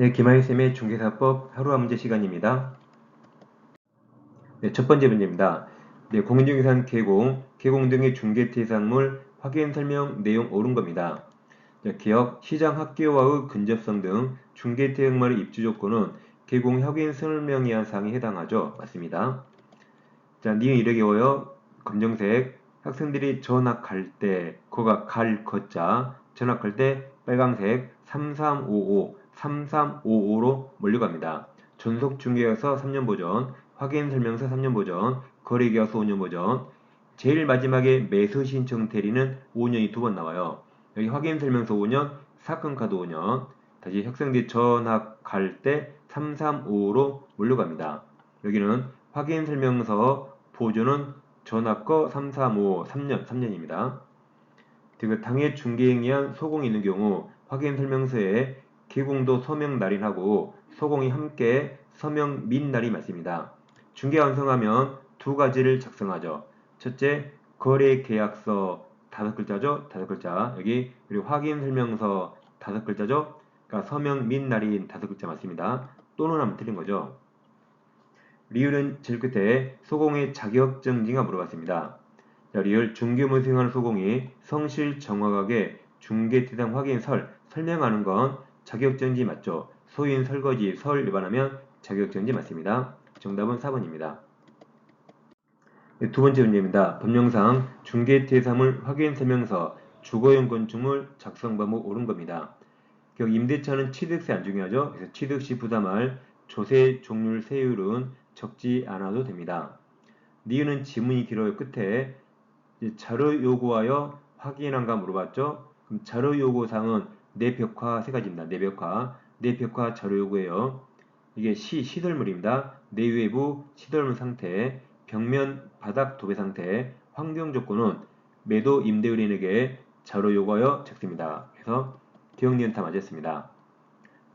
네, 김하희쌤의 중개사법 하루한 문제 시간입니다. 네, 첫 번째 문제입니다. 네, 공인중개사는 개공, 개공 등의 중개 대상물 확인 설명 내용 옳은 겁니다. 자, 기업, 시장 학교와의 근접성 등 중개대상물의 입주 조건은 개공 확인 설명에 한 사항에 해당하죠. 맞습니다. 자, 니은 이렇게워요. 검정색 학생들이 전학 갈 때, 거가 갈 거자, 전학할 때 빨강색 3355, 3355로 몰려갑니다. 전속 중개여서 3년 보전, 확인 설명서 3년 보전, 거래계약서 5년 보전, 제일 마지막에 매수 신청 대리는 5년이 두 번 나와요. 여기 확인 설명서 5년, 사건 카드 5년, 다시 학생들이 전학 갈 때 3355로 몰려갑니다. 여기는 확인 설명서 보조는 전학 거 3355, 3년, 3년입니다. 그리고 당해 중개행위 한 소공이 있는 경우 확인 설명서에 개공도 서명 날인하고 소공이 함께 서명 및 날이 맞습니다. 중개 완성하면 두 가지를 작성하죠. 첫째, 거래 계약서 다섯 글자죠. 다섯 글자. 여기 그리고 확인 설명서 다섯 글자죠. 그러니까 서명 및 날인 다섯 글자 맞습니다. 또는 하면 틀린 거죠. 리을은 제일 끝에 소공의 자격증지가 물어봤습니다. 자, 리을 중개물 수행하는 소공이 성실 정확하게 중개 대상 확인 설 설명하는 건 자격증지 맞죠? 소인 설거지 설 위반하면 자격증지 맞습니다. 정답은 4번입니다. 네, 두 번째 문제입니다. 법령상 중개대상물 확인 설명서 주거용 건축물 작성 방법 옳은 겁니다. 격 임대차는 취득세 안 중요하죠. 그래서 취득 시 부담할 조세 종률 세율은 적지 않아도 됩니다. 니은은 지문이 길어요. 끝에 자료 요구하여 확인한가 물어봤죠. 그럼 자료 요구사항은 내벽화 세 가지입니다. 내벽화, 내벽화 자료 요구예요. 이게 시 시설물입니다. 내외부 시설물 상태, 벽면 바닥 도배 상태, 환경 조건은 매도 임대인에게 자료 요구하여 적습니다. 그래서 기억 니은 다 맞았습니다.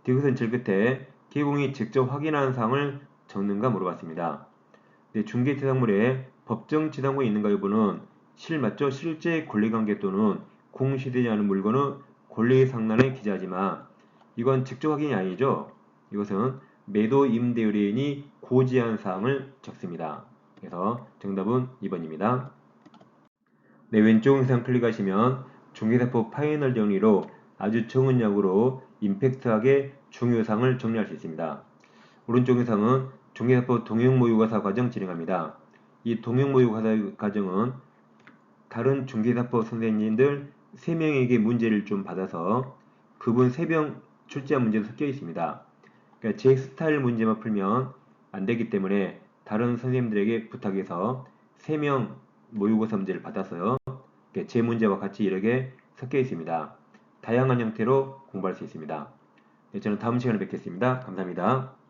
디귿은 질 끝에 개공이 직접 확인하는 사항을 적는가 물어봤습니다. 네, 중개 대상물에 법정 지당권이 있는가 여부는 실 맞죠? 실제 권리관계 또는 공시되지 않은 물건은 권리 상란에 기재하지만 이건 직접 확인이 아니죠. 이것은 매도 임대 의뢰인이 고지한 사항을 적습니다. 그래서 정답은 2번입니다. 네, 왼쪽 영상 클릭하시면 중개사법 파이널 정리로 아주 적은 약으로 임팩트하게 중요사항을 정리할 수 있습니다. 오른쪽 영상은 중개사법 동영모의고사 과정 진행합니다. 이 동영모의고사 과정은 다른 중개사법 선생님들 3명에게 문제를 좀 받아서 그분 3명 출제한 문제도 섞여 있습니다. 그러니까 제 스타일 문제만 풀면 안 되기 때문에 다른 선생님들에게 부탁해서 3명 모의고사 문제를 받았어요. 제 문제와 같이 이렇게 섞여 있습니다. 다양한 형태로 공부할 수 있습니다. 네, 저는 다음 시간에 뵙겠습니다. 감사합니다.